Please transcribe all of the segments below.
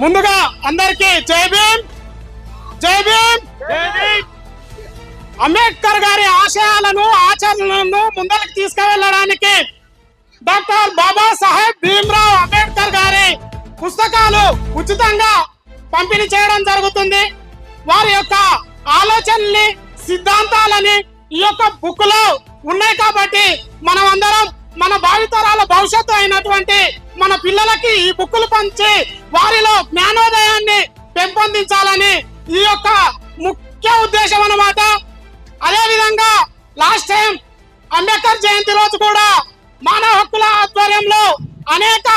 ముందుగా అందరికీ జై భీమ్! జై భీమ్! అంబేద్కర్ గారి ఆశయాలను ఆచరణలను ముందరికి తీసుకువెళ్ళడానికి డాక్టర్ బాబా సాహెబ్ భీమ్రావ్ అంబేద్కర్ గారి పుస్తకాలు ఉచితంగా పంపిణీ చేయడం జరుగుతుంది. వారి యొక్క ఆలోచనల్ని సిద్ధాంతాలని ఈ యొక్క బుక్లో ఉన్నాయి కాబట్టి మనం అందరం మన భావితరాల భవిష్యత్తు అయినటువంటి మన పిల్లలకి ఈ బుక్కులు పంచి వారిలో జ్ఞానోదయాన్ని పెంపొందించాలని ఈ యొక్క ముఖ్య ఉద్దేశం అన్నమాట. అదే విధంగా లాస్ట్ టైం అంబేద్కర్ జయంతి రోజు కూడా మానవ హక్కుల ఆధ్వర్యంలో అనేక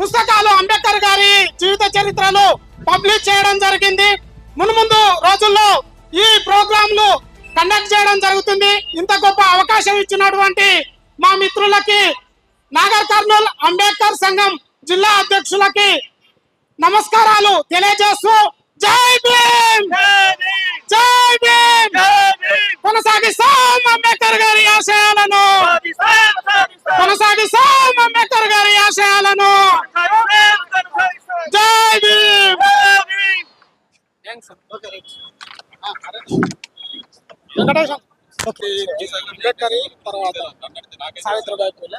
పుస్తకాలు అంబేద్కర్ గారి జీవిత చరిత్రలు పబ్లిష్ చేయడం జరిగింది. మున్ముందు రోజుల్లో ఈ ప్రోగ్రాంలు కండక్ట్ చేయడం జరుగుతుంది. ఇంత గొప్ప అవకాశం ఇచ్చినటువంటి మా మిత్రులకి నాగర్ కర్నూల్ అంబేద్కర్ సంఘం జిల్లా అధ్యక్షులకి నమస్కారాలు తెలియజేస్తూ జై భీమ్! జై భీమ్! కొనసాగిస్తాం అంబేద్కర్ గారి ఆశయాలను! కొనసాగిస్తాం అంబేద్కర్ గారి ఆశయాలను! జై భీమ్! వెంకటేశం. అంబేద్కర్ తర్వాత సావిత్రిబాయి పూలే.